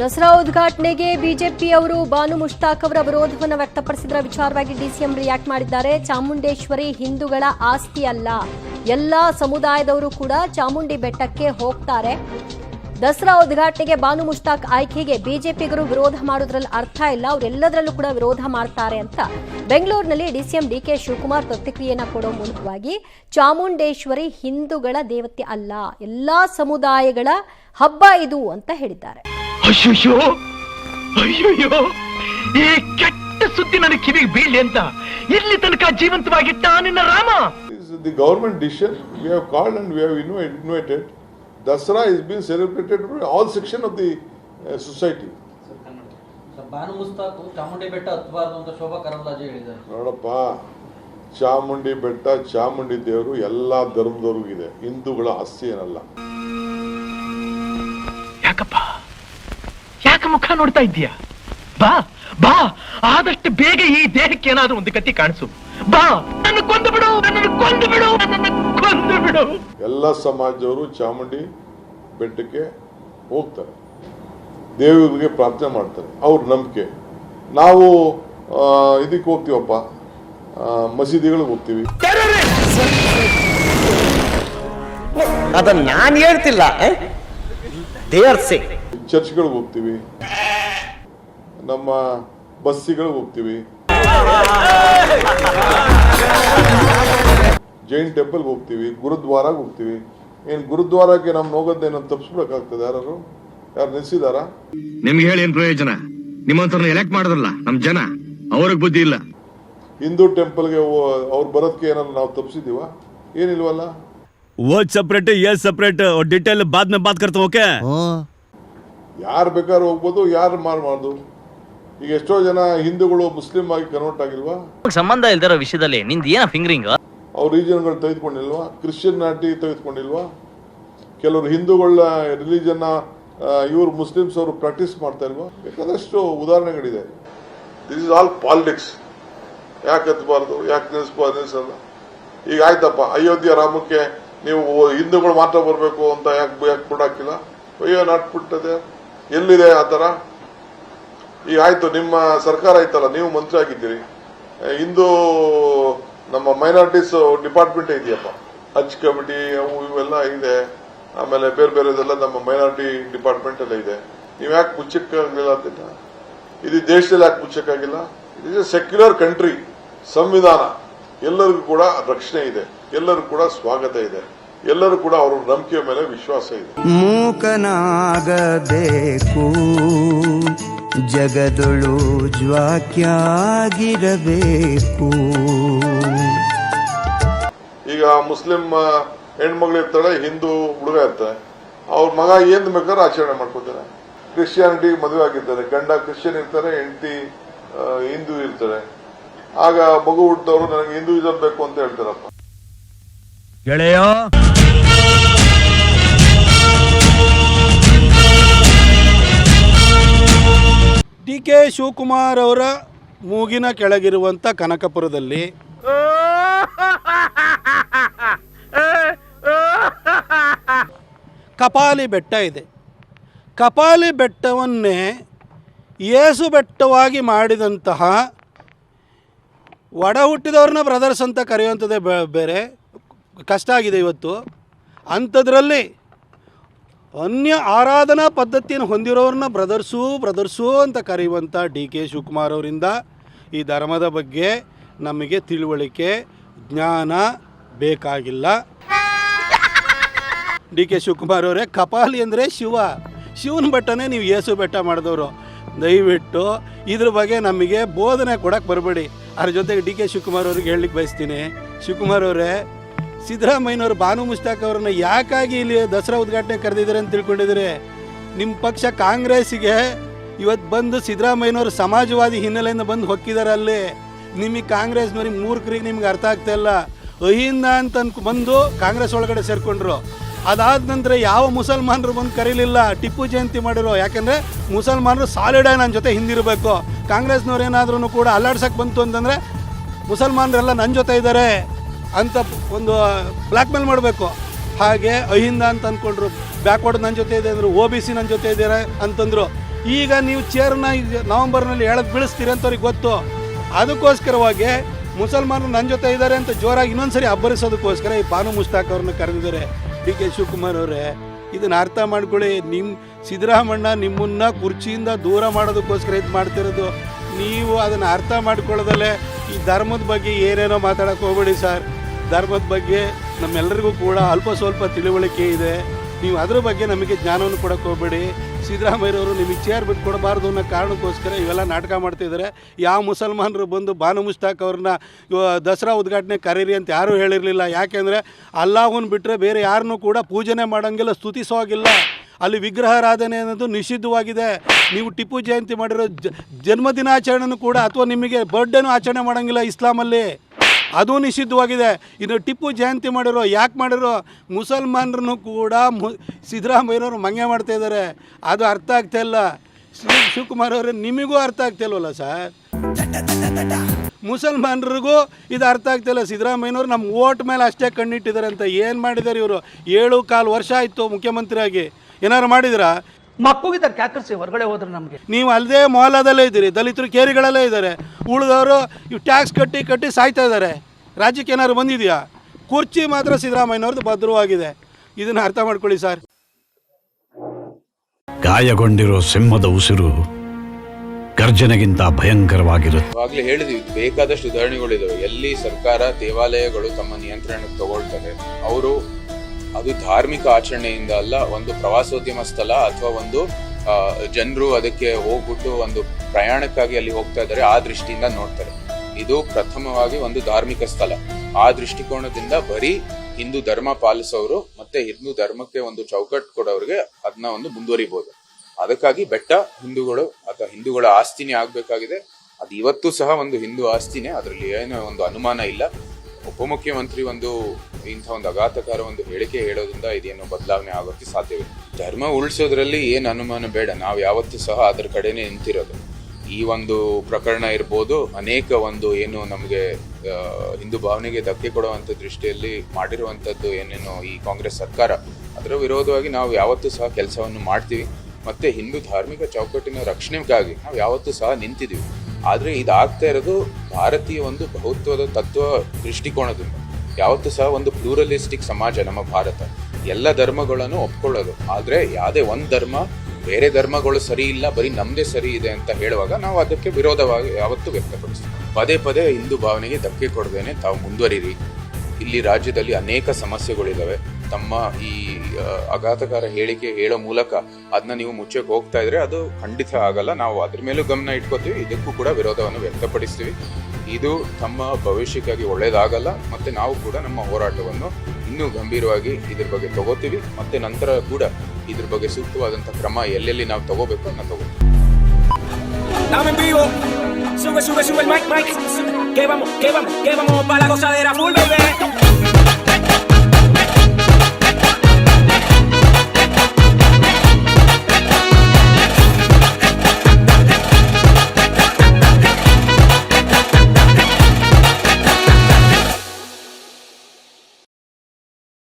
ದಸರಾ ಉದ್ಘಾಟನೆಗೆ ಬಿಜೆಪಿಯವರು ಬಾನು ಮುಷ್ತಾಕ್ ಅವರ ವಿರೋಧವನ್ನು ವ್ಯಕ್ತಪಡಿಸಿದರ ವಿಚಾರವಾಗಿ ಡಿಸಿಎಂ ರಿಯಾಕ್ಟ್ ಮಾಡಿದ್ದಾರೆ. ಚಾಮುಂಡೇಶ್ವರಿ ಹಿಂದೂಗಳ ಆಸ್ತಿ ಅಲ್ಲ. ಎಲ್ಲ ಸಮುದಾಯದವರು ಕೂಡ ಚಾಮುಂಡಿ ಬೆಟ್ಟಕ್ಕೆ ಹೋಗ್ತಾರೆ. ದಸರಾ ಉದ್ಘಾಟನೆಗೆ ಬಾನು ಮುಷ್ತಾಕ್ ಆಯ್ಕೆಗೆ ಬಿಜೆಪಿಗರು ವಿರೋಧ ಮಾಡೋದ್ರಲ್ಲಿ ಅರ್ಥ ಇಲ್ಲ. ಅವರೆಲ್ಲದರಲ್ಲೂ ಕೂಡ ವಿರೋಧ ಮಾಡ್ತಾರೆ ಅಂತ ಬೆಂಗಳೂರಿನಲ್ಲಿ ಡಿಸಿಎಂ ಡಿಕೆ ಶಿವಕುಮಾರ್ ಪ್ರತಿಕ್ರಿಯೆಯನ್ನು ಕೊಡೋ ಮೂಲಕವಾಗಿ ಚಾಮುಂಡೇಶ್ವರಿ ಹಿಂದೂಗಳ ದೇವತೆ ಅಲ್ಲ. ಎಲ್ಲ ಸಮುದಾಯಗಳ ಹಬ್ಬ ಇದು ಅಂತ ಹೇಳಿದ್ದಾರೆ. ಅಯ್ಯಯ್ಯೋ ಅಯ್ಯಯ್ಯೋ ಈ ಕೆಟ್ಟ ಸುದ್ದಿ ನನ್ನ ಕಿವಿಗೆ ಬೀಳ್ಲಿ ಅಂತ ಇಲ್ಲಿ ತನಕ ಜೀವಂತವಾಗಿಟ್ಟ ನಿನ್ನ Rama. The is decision we have called and we have invited Dasara is invited. Dasara is all section of the section of the uh, society. Sir, Banu Mushtaq Chamundi Betta ಹತ್ತಬಾರ್ದು ಅಂತ ಶೋಭಾ ಕರಂದ್ಲಾಜೆ ಹೇಳಿದ್ದಾರೆ. ನೋಡಪ್ಪ ಚಾಮುಂಡಿ ಬೆಟ್ಟ ಚಾಮುಂಡಿ ದೇವರು ಎಲ್ಲ ಧರ್ಮದವ್ರಿಗೂ ಇದೆ. ಹಿಂದೂಗಳ ಆಸ್ತಿ ಏನಲ್ಲ. ಮುಖ ನೋಡ್ತಾ ಇದ್ದೀಯಾ? ಬಾ ಬಾ. ಆದಷ್ಟು ಬೇಗ ಈ ದೇಹಕ್ಕೆ ಏನಾದ್ರೂ ಒಂದು ಗತಿ ಕಾಣಿಸು. ಬಾ. ನನ್ನ ಕೊಂದು ಬಿಡು ನನ್ನನ್ನು ಕೊಂದು ಬಿಡು ನನ್ನನ್ನು ಕೊಂದು ಬಿಡು. ಎಲ್ಲ ಸಮಾಜದವರು ಚಾಮುಂಡಿ ಬೆಟ್ಟಕ್ಕೆ ಹೋಗ್ತಾರೆ. ದೇವರಿಗೆ ಪ್ರಾರ್ಥನೆ ಮಾಡ್ತಾರೆ. ಅವ್ರ ನಂಬಿಕೆ. ನಾವು ಇದಕ್ಕೆ ಹೋಗ್ತೀವಪ್ಪ. ಆ, ಮಸೀದಿಗಳಿಗೆ ಹೋಗ್ತೀವಿ. ಅದನ್ನ ನಾನು ಹೇಳ್ತಿಲ್ಲ ದೇ ಆರ್ ಸೇ ಚರ್ಚ್ಗಳಿಗೆ ಹೋಗ್ತೀವಿ. ನಮ್ಮ ಬಸ್ಸಿಗಳಿಗೆ ಹೋಗ್ತೀವಿ ಜೈನ್ ಟೆಂಪಲ್ಗೆ ಹೋಗ್ತೀವಿ ಗುರುದ್ವಾರಾಗ ಹೋಗ್ತೀವಿ ಏನ್ ಗುರುದ್ವಾರಕ್ಕೆ ನಮ್ ಹೋಗೋದೇನೋ ತಪ್ಪಿಸ್ಬಿಡಕ್ಕಾಗ್ತದೆ ಯಾರು ಯಾರು ನಿಲ್ಸಿದಾರಾ ನಿಮ್ಗೆ ಹೇಳಿ ಏನ್ ಪ್ರಯೋಜನ ನಿಮ್ಮಂತವ್ರನ್ನ ಎಲೆಕ್ಟ್ ಮಾಡಿದ್ರಲ್ಲ ನಮ್ ಜನ ಅವ್ರಿಗೆ ಬುದ್ಧಿ ಇಲ್ಲ ಹಿಂದೂ ಟೆಂಪಲ್ಗೆ ಅವ್ರು ಬರೋದಕ್ಕೆ ಏನಾದ್ರು ನಾವು ತಪ್ಪಿಸಿದೀವ ಏನಿಲ್ವಲ್ಲ वो सेपरेट है ये सेपरेट और डिटेल बाद में बात करता हूँ ओके ಯಾರು ಬೇಕಾದ್ರೂ ಹೋಗ್ಬೋದು ಯಾರು ಮಾಡಬಾರ್ದು ಈಗ ಎಷ್ಟೋ ಜನ ಹಿಂದೂಗಳು ಮುಸ್ಲಿಂ ಆಗಿ ಕನ್ವರ್ಟ್ ಆಗಿಲ್ವಾ? ಸಂಬಂಧ ಇಲ್ದಿರೋ ವಿಷಯದಲ್ಲಿ ನಿಂದ ಏನ ಫಿಂಗರಿಂಗ್ ಅವ್ರ ರೀಜನ್ಗಳು ತೆಗೆದುಕೊಂಡಿಲ್ವಾ? ಕ್ರಿಶ್ಚಿಯನ್ ನಾಟಿ ತೆಗೆದುಕೊಂಡಿಲ್ವಾ? ಕೆಲವರು ಹಿಂದೂಗಳ ರಿಲಿಜನ್ನ ಇವರು ಮುಸ್ಲಿಮ್ಸ್ ಅವರು ಪ್ರಾಕ್ಟೀಸ್ ಮಾಡ್ತಾ ಇಲ್ವಾ? ಬೇಕಾದಷ್ಟು ಉದಾಹರಣೆಗಳಿದೆ. ದಿಸ್ ಇಸ್ ಆಲ್ ಪಾಲಿಟಿಕ್ಸ್ ಯಾಕೆ ಹತ್ಬಾರ್ದು ಯಾಕೆ ನಿಲ್ಲಿಸ್ಬಾರ್ದು ನಿಲ್ಲಿಸಲ್ಲ ಈಗ ಆಯ್ತಪ್ಪ ಅಯೋಧ್ಯ ರಾಮಕ್ಕೆ ನೀವು ಹಿಂದೂಗಳು ಮಾತ್ರ ಬರಬೇಕು ಅಂತ ಯಾಕೆ ಯಾಕೆ ಬಿಡಾಕಿಲ್ಲ ಅಯ್ಯೋ ನಾಟ್ ಬಿಟ್ಟದೆ ಎಲ್ಲಿದೆ ಆ ಥರ? ಈಗ ಆಯ್ತು, ನಿಮ್ಮ ಸರ್ಕಾರ ಆಯ್ತಲ್ಲ, ನೀವು ಮಂತ್ರಿ ಆಗಿದ್ದೀರಿ. ಇಂದು ನಮ್ಮ ಮೈನಾರಿಟೀಸ್ ಡಿಪಾರ್ಟ್ಮೆಂಟ್ ಇದೆಯಪ್ಪ. ಹಜ್ ಕಮಿಟಿ ಅವು ಇವೆಲ್ಲ ಇದೆ. ಆಮೇಲೆ ಬೇರೆ ಬೇರೆದೆಲ್ಲ ನಮ್ಮ ಮೈನಾರಿಟಿ ಡಿಪಾರ್ಟ್ಮೆಂಟ್ ಎಲ್ಲ ಇದೆ. ನೀವು ಯಾಕೆ ಮುಚ್ಚಕ್ಕಾಗಲಿಲ್ಲ ಅಂತ ಇದು ದೇಶದಲ್ಲಿ ಯಾಕೆ ಮುಚ್ಚಕ್ಕಾಗಿಲ್ಲ it is a secular country ಸಂವಿಧಾನ. ಎಲ್ಲರಿಗೂ ಕೂಡ ರಕ್ಷಣೆ ಇದೆ. ಎಲ್ಲರಿಗೂ ಕೂಡ ಸ್ವಾಗತ ಇದೆ. ಎಲ್ಲರೂ ಕೂಡ ಅವರ ನಂಬಿಕೆಯ ಮೇಲೆ ವಿಶ್ವಾಸ ಇದೆ. ಮೂಕನಾಗಬೇಕು. ಜಗದೊಳು ಜ್ವಾಕ್ಯಾಗಿರಬೇಕು. ಈಗ ಮುಸ್ಲಿಂ ಹೆಣ್ಮಗಳು ಇರ್ತಾಳೆ ಹಿಂದೂ ಹುಡುಗ ಇರ್ತಾರೆ ಅವ್ರ ಮಗ ಏನ್ ಬೇಕಾದ್ರೂ ಆಚರಣೆ ಮಾಡ್ಕೋತಾರೆ ಕ್ರಿಶ್ಚಿಯಾನಿಟಿ ಮದುವೆ ಆಗಿರ್ತಾರೆ ಗಂಡ ಕ್ರಿಶ್ಚಿಯನ್ ಇರ್ತಾರೆ ಹೆಂಡತಿ ಹಿಂದೂ ಇರ್ತಾರೆ. ಆಗ ಮಗು ಹುಟ್ಟಿದವರು ನನಗೆ ಹಿಂದೂ ಬೇಕು ಅಂತ ಹೇಳ್ತಾರಪ್ಪ. ಗೆಳೆಯ ಡಿ ಕೆ ಶಿವಕುಮಾರ್ ಅವರ ಮೂಗಿನ ಕೆಳಗಿರುವಂಥ ಕನಕಪುರದಲ್ಲಿ ಕಪಾಲಿ ಬೆಟ್ಟ ಇದೆ. ಕಪಾಲಿ ಬೆಟ್ಟವನ್ನೇ ಏಸು ಬೆಟ್ಟವಾಗಿ ಮಾಡಿದಂತಹ ಒಡ ಹುಟ್ಟಿದವ್ರನ್ನ ಬ್ರದರ್ಸ್ ಅಂತ ಕರೆಯುವಂಥದ್ದೇ ಬೇರೆ. ಕಷ್ಟ ಆಗಿದೆ ಇವತ್ತು. ಅಂಥದ್ರಲ್ಲಿ ಅನ್ಯ ಆರಾಧನಾ ಪದ್ಧತಿಯನ್ನು ಹೊಂದಿರೋರನ್ನ ಬ್ರದರ್ಸು ಬ್ರದರ್ಸು ಅಂತ ಕರೆಯುವಂಥ ಡಿ ಕೆ ಶಿವಕುಮಾರ್ ಅವರಿಂದ ಈ ಧರ್ಮದ ಬಗ್ಗೆ ನಮಗೆ ತಿಳುವಳಿಕೆ, ಜ್ಞಾನ ಬೇಕಾಗಿಲ್ಲ. ಡಿ ಕೆ ಶಿವಕುಮಾರ್ ಅವರೇ, ಕಪಾಲಿ ಅಂದರೆ ಶಿವ. ಶಿವನ ಬೆಟ್ಟನೇ ನೀವು ಯೇಸು ಬೆಟ್ಟ ಮಾಡಿದವರು. ದಯವಿಟ್ಟು ಇದ್ರ ಬಗ್ಗೆ ನಮಗೆ ಬೋಧನೆ ಕೊಡಕ್ಕೆ ಬರಬೇಡಿ. ಅದ್ರ ಜೊತೆಗೆ ಡಿ ಕೆ ಶಿವಕುಮಾರ್ ಅವ್ರಿಗೆ ಹೇಳಲಿಕ್ಕೆ ಬಯಸ್ತೀನಿ. ಶಿವಕುಮಾರ್ ಅವರೇ ಸಿದ್ದರಾಮಯ್ಯನವರು ಬಾನು ಮುಷ್ತಾಕ್ ಅವರನ್ನ ಯಾಕಾಗಿ ಇಲ್ಲಿ ದಸರಾ ಉದ್ಘಾಟನೆ ಕರೆದಿದ್ದಾರೆ ಅಂತ ತಿಳ್ಕೊಂಡಿದ್ದೀರಿ? ನಿಮ್ಮ ಪಕ್ಷ ಕಾಂಗ್ರೆಸ್ಸಿಗೆ ಇವತ್ತು ಬಂದು ಸಿದ್ದರಾಮಯ್ಯನವರು ಸಮಾಜವಾದಿ ಹಿನ್ನೆಲೆಯಿಂದ ಬಂದು ಹೊಕ್ಕಿದ್ದಾರೆ ಅಲ್ಲಿ. ನಿಮಗೆ ಕಾಂಗ್ರೆಸ್ನವ್ರಿಗೆ ಮೂರ್ಖರಿಗೆ ನಿಮ್ಗೆ ಅರ್ಥ ಆಗ್ತಾ ಇಲ್ಲ. ಅಹಿಂದ ಅಂತ ಬಂದು ಕಾಂಗ್ರೆಸ್ ಒಳಗಡೆ ಸೇರಿಕೊಂಡ್ರು. ಅದಾದ ನಂತರ ಯಾವ ಮುಸಲ್ಮಾನರು ಬಂದು ಕರೀಲಿಲ್ಲ? ಟಿಪ್ಪು ಜಯಂತಿ ಮಾಡಿರೋ, ಯಾಕಂದರೆ ಮುಸಲ್ಮಾನರು ಸಾಲಿಡಾಗಿ ನನ್ನ ಜೊತೆ ಹಿಂದಿರಬೇಕು. ಕಾಂಗ್ರೆಸ್ನವ್ರು ಏನಾದ್ರೂ ಕೂಡ ಅಲ್ಲಾಡ್ಸಕ್ಕೆ ಬಂತು ಅಂತಂದರೆ ಮುಸಲ್ಮಾನರೆಲ್ಲ ನನ್ನ ಜೊತೆ ಇದ್ದಾರೆ ಅಂತ ಒಂದು ಬ್ಲ್ಯಾಕ್ ಮೇಲ್ ಮಾಡಬೇಕು. ಹಾಗೆ ಅಹಿಂದ ಅಂತ ಅಂದ್ಕೊಂಡ್ರು ಬ್ಯಾಕ್ವರ್ಡ್ ನನ್ನ ಜೊತೆ ಇದೆ ಅಂದರು ಒ ಬಿ ಸಿ ನನ್ನ ಜೊತೆ ಇದ್ದೀರಾ ಅಂತಂದರು. ಈಗ ನೀವು ಚೇರ್ನ ನವಂಬರ್ನಲ್ಲಿ ಎಳೆದು ಬೀಳಿಸ್ತೀರಿ ಅಂತ ಅವ್ರಿಗೆ ಗೊತ್ತು. ಅದಕ್ಕೋಸ್ಕರವಾಗಿ ಮುಸಲ್ಮಾನರು ನನ್ನ ಜೊತೆ ಇದ್ದಾರೆ ಅಂತ ಜೋರಾಗಿ ಇನ್ನೊಂದ್ಸರಿ ಅಬ್ಬರಿಸೋದಕ್ಕೋಸ್ಕರ ಈ ಬಾನು ಮುಸ್ತಾಕ್ ಅವ್ರನ್ನ ಕರೆದಿದ್ದಾರೆ. ಡಿ ಕೆ ಶಿವಕುಮಾರ್ ಅವರೇ, ಇದನ್ನು ಅರ್ಥ ಮಾಡ್ಕೊಳ್ಳಿ. ನಿಮ್ಮ ಸಿದ್ದರಾಮಣ್ಣ ನಿಮ್ಮನ್ನ ಕುರ್ಚಿಯಿಂದ ದೂರ ಮಾಡೋದಕ್ಕೋಸ್ಕರ ಇದು ಮಾಡ್ತಿರೋದು. ನೀವು ಅದನ್ನು ಅರ್ಥ ಮಾಡ್ಕೊಳ್ಳೋದಲ್ಲೇ ಈ ಧರ್ಮದ ಬಗ್ಗೆ ಏನೇನೋ ಮಾತಾಡೋಕೆ ಹೋಗ್ಬೇಡಿ ಸರ್. ಧರ್ಮದ ಬಗ್ಗೆ ನಮ್ಮೆಲ್ಲರಿಗೂ ಕೂಡ ಅಲ್ಪ ಸ್ವಲ್ಪ ತಿಳುವಳಿಕೆ ಇದೆ. ನೀವು ಅದ್ರ ಬಗ್ಗೆ ನಮಗೆ ಜ್ಞಾನವನ್ನು ಕೊಡಕ್ಕೆ ಹೋಗಬೇಡಿ. ಸಿದ್ದರಾಮಯ್ಯವರು ನಿಮಗೆ ಚೇರ್ ಬಿಟ್ಟು ಕೊಡಬಾರ್ದು ಅನ್ನೋ ಕಾರಣಕ್ಕೋಸ್ಕರ ಇವೆಲ್ಲ ನಾಟಕ ಮಾಡ್ತಿದ್ದಾರೆ ಯಾವ ಮುಸಲ್ಮಾನರು ಬಂದು ಬಾನು ಮುಸ್ತಾಕ್ ಅವ್ರನ್ನ ದಸರಾ ಉದ್ಘಾಟನೆ ಕರೀರಿ ಅಂತ ಯಾರೂ ಹೇಳಿರಲಿಲ್ಲ. ಯಾಕೆಂದರೆ ಅಲ್ಲಾಹುನ್ ಬಿಟ್ಟರೆ ಬೇರೆ ಯಾರನ್ನೂ ಕೂಡ ಪೂಜನೆ ಮಾಡೋಂಗಿಲ್ಲ, ಸ್ತುತಿಸೋಗಿಲ್ಲ. ಅಲ್ಲಿ ವಿಗ್ರಹಾರಾಧನೆ ಅನ್ನೋದು ನಿಷಿದ್ಧವಾಗಿದೆ. ನೀವು ಟಿಪ್ಪು ಜಯಂತಿ ಮಾಡಿರೋ ಜನ್ಮದಿನಾಚರಣೆನೂ ಕೂಡ ಅಥವಾ ನಿಮಗೆ ಬರ್ಡೇನೂ ಆಚರಣೆ ಮಾಡೋಂಗಿಲ್ಲ ಇಸ್ಲಾಮಲ್ಲಿ. ಅದು ನಿಷಿದ್ಧವಾಗಿದೆ. ಇನ್ನು ಟಿಪ್ಪು ಜಯಂತಿ ಮಾಡಿರೋ, ಯಾಕೆ ಮಾಡಿರೋ? ಮುಸಲ್ಮಾನರನ್ನು ಕೂಡ ಮು, ಸಿದ್ದರಾಮಯ್ಯನವರು ಮಂಗೆ ಮಾಡ್ತಾ ಇದ್ದಾರೆ. ಅದು ಅರ್ಥ ಆಗ್ತಾ ಇಲ್ಲ. ಶ್ರೀ ಶಿವಕುಮಾರ್ ಅವರೇ, ನಿಮಗೂ ಅರ್ಥ ಆಗ್ತಾ ಇಲ್ವಲ್ಲ ಸರ್? ಮುಸಲ್ಮಾನರಿಗೂ ಇದು ಅರ್ಥ ಆಗ್ತಿಲ್ಲ ಸಿದ್ದರಾಮಯ್ಯನವರು ನಮ್ಮ ಓಟ್ ಮೇಲೆ ಅಷ್ಟೇ ಕಣ್ಣಿಟ್ಟಿದ್ದಾರೆ ಅಂತ ಏನು ಮಾಡಿದ್ದಾರೆ ಇವರು? ಏಳು ಕಾಲು ವರ್ಷ ಆಯಿತು ಮುಖ್ಯಮಂತ್ರಿಯಾಗಿ. ಏನಾರು ಮಾಡಿದಿರಾ? ಮಕ್ಕಳಿದ್ದಾರೆ ಕ್ಯಾಕರ್ಸಿ ಹೊರಗಡೆ ಹೋದ್ರೆ ನಮಗೆ. ನೀವು ಅಲ್ಲದೆ ಮೊಹಲಾದಲ್ಲೇ ಇದ್ದೀರಿ ದಲಿತರು ಕೇರಿಗಳಲ್ಲೇ ಇದ್ದಾರೆ. ಉಳಿದವರು ಇವು ಟ್ಯಾಕ್ಸ್ ಕಟ್ಟಿ ಕಟ್ಟಿ ಸಾಯ್ತಾ ಇದ್ದಾರೆ. ರಾಜ್ಯಕ್ಕೆ ಏನಾದ್ರು ಬಂದಿದೆಯಾ? ಕುರ್ಚಿ ಮಾತ್ರ ಸಿದ್ದರಾಮಯ್ಯನವ್ರದ್ದು ಭದ್ರವಾಗಿದೆ. ಇದನ್ನು ಅರ್ಥ ಮಾಡ್ಕೊಳ್ಳಿ ಸರ್. ಗಾಯಗೊಂಡಿರೋ ಸಿಂಹದ ಉಸಿರು ಗರ್ಜನೆಗಿಂತ ಭಯಂಕರವಾಗಿರುತ್ತೆ. ಆಗ್ಲೇ ಹೇಳಿದ್ವಿ ಬೇಕಾದಷ್ಟು ಉದಾಹರಣೆಗಳಿದಾವೆ. ಎಲ್ಲಿ ಸರ್ಕಾರ ದೇವಾಲಯಗಳು ತಮ್ಮ ನಿಯಂತ್ರಣಕ್ಕೆ ತಗೊಳ್ತಾರೆ ಅವರು ಅದು ಧಾರ್ಮಿಕ ಆಚರಣೆಯಿಂದ ಅಲ್ಲ, ಒಂದು ಪ್ರವಾಸೋದ್ಯಮ ಸ್ಥಳ ಅಥವಾ ಒಂದು ಜನರು ಅದಕ್ಕೆ ಹೋಗ್ಬಿಟ್ಟು ಒಂದು ಪ್ರಯಾಣಕ್ಕಾಗಿ ಅಲ್ಲಿ ಹೋಗ್ತಾ ಇದ್ದಾರೆ, ಆ ದೃಷ್ಟಿಯಿಂದ ನೋಡ್ತಾರೆ. ಇದು ಪ್ರಥಮವಾಗಿ ಒಂದು ಧಾರ್ಮಿಕ ಸ್ಥಳ. ಆ ದೃಷ್ಟಿಕೋನದಿಂದ ಬರೀ ಹಿಂದೂ ಧರ್ಮ ಪಾಲಿಸೋರು ಮತ್ತೆ ಹಿಂದೂ ಧರ್ಮಕ್ಕೆ ಒಂದು ಚೌಕಟ್ಟು ಕೊಡೋರಿಗೆ ಅದನ್ನ ಒಂದು ಮುಂದುವರಿಬಹುದು ಅದಕ್ಕಾಗಿ ಬೆಟ್ಟ ಹಿಂದೂಗಳು ಅಥವಾ ಹಿಂದೂಗಳ ಆಸ್ತಿನೇ ಆಗ್ಬೇಕಾಗಿದೆ. ಅದು ಇವತ್ತು ಸಹ ಒಂದು ಹಿಂದೂ ಆಸ್ತಿನೇ, ಅದರಲ್ಲಿ ಏನೋ ಒಂದು ಅನುಮಾನ ಇಲ್ಲ. ಉಪಮುಖ್ಯಮಂತ್ರಿ ಒಂದು ಇಂಥ ಒಂದು ಅಘಾತಕಾರ ಒಂದು ಹೇಳಿಕೆ ಹೇಳೋದ್ರಿಂದ ಇದೇನು ಬದಲಾವಣೆ ಆಗೋಕ್ಕೆ ಸಾಧ್ಯವಿಲ್ಲ. ಧರ್ಮ ಉಳಿಸೋದ್ರಲ್ಲಿ ಏನು ಅನುಮಾನ ಬೇಡ, ನಾವು ಯಾವತ್ತೂ ಸಹ ಅದರ ಕಡೆನೇ ನಿಂತಿರೋದು. ಈ ಒಂದು ಪ್ರಕರಣ ಇರ್ಬೋದು, ಅನೇಕ ಒಂದು ಏನು ನಮಗೆ ಹಿಂದೂ ಭಾವನೆಗೆ ಧಕ್ಕೆ ಕೊಡುವಂತ ದೃಷ್ಟಿಯಲ್ಲಿ ಮಾಡಿರುವಂತದ್ದು ಏನೇನು ಈ ಕಾಂಗ್ರೆಸ್ ಸರ್ಕಾರ. ಅದರ ವಿರೋಧವಾಗಿ ನಾವು ಯಾವತ್ತೂ ಸಹ ಕೆಲಸವನ್ನು ಮಾಡ್ತೀವಿ. ಮತ್ತೆ ಹಿಂದೂ ಧಾರ್ಮಿಕ ಚೌಕಟ್ಟಿನ ರಕ್ಷಣೆಗಾಗಿ ನಾವು ಯಾವತ್ತೂ ಸಹ ನಿಂತಿದ್ದೀವಿ ಆದ್ರೆ ಇದಾಗ್ತಾ ಇರೋದು ಭಾರತೀಯ ಒಂದು ಬಹುತ್ವದ ತತ್ವ ದೃಷ್ಟಿಕೋನದಿಂದ. ಯಾವತ್ತೂ ಸಹ ಒಂದು ಪ್ಲೂರಲಿಸ್ಟಿಕ್ ಸಮಾಜ ನಮ್ಮ ಭಾರತ. ಎಲ್ಲ ಧರ್ಮಗಳನ್ನು ಒಪ್ಕೊಳ್ಳೋದು. ಆದರೆ ಯಾವುದೇ ಒಂದು ಧರ್ಮ ಬೇರೆ ಧರ್ಮಗಳು ಸರಿ ಇಲ್ಲ, ಬರೀ ನಮ್ದೇ ಸರಿ ಇದೆ ಅಂತ ಹೇಳುವಾಗ ನಾವು ಅದಕ್ಕೆ ವಿರೋಧವಾಗಿ ಯಾವತ್ತೂ ವ್ಯಕ್ತಪಡಿಸ್ತೀವಿ ಪದೇ ಪದೇ ಹಿಂದೂ ಭಾವನೆಗೆ ಧಕ್ಕೆ ಕೊಡದೇನೆ ತಾವು ಮುಂದುವರಿರಿ. ಇಲ್ಲಿ ರಾಜ್ಯದಲ್ಲಿ ಅನೇಕ ಸಮಸ್ಯೆಗಳಿದಾವೆ. ತಮ್ಮ ಈ ಆಘಾತಕಾರ ಹೇಳಿಕೆ ಹೇಳೋ ಮೂಲಕ ಅದನ್ನ ನೀವು ಮುಚ್ಚಕ್ಕೆ ಹೋಗ್ತಾ ಇದ್ರೆ ಅದು ಖಂಡಿತ ಆಗಲ್ಲ ನಾವು ಅದ್ರ ಮೇಲೂ ಗಮನ ಇಟ್ಕೋತೀವಿ ಇದಕ್ಕೂ ಕೂಡ ವಿರೋಧವನ್ನು ವ್ಯಕ್ತಪಡಿಸ್ತೀವಿ ಇದು ತಮ್ಮ ಭವಿಷ್ಯಕ್ಕಾಗಿ ಒಳ್ಳೇದಾಗಲ್ಲ ಮತ್ತೆ ನಾವು ಕೂಡ ನಮ್ಮ ಹೋರಾಟವನ್ನು ಇನ್ನೂ ಗಂಭೀರವಾಗಿ ಇದ್ರ ಬಗ್ಗೆ ತಗೋತೀವಿ ಮತ್ತೆ ನಂತರ ಕೂಡ ಇದ್ರ ಬಗ್ಗೆ ಸೂಕ್ತವಾದಂಥ ಕ್ರಮ ಎಲ್ಲೆಲ್ಲಿ ನಾವು ತಗೋಬೇಕು ಅದನ್ನ ತಗೋತೀವಿ. Sube, sube, sube el mic, mic. Que vamos, que vamos, que vamos para la gozadera full, baby.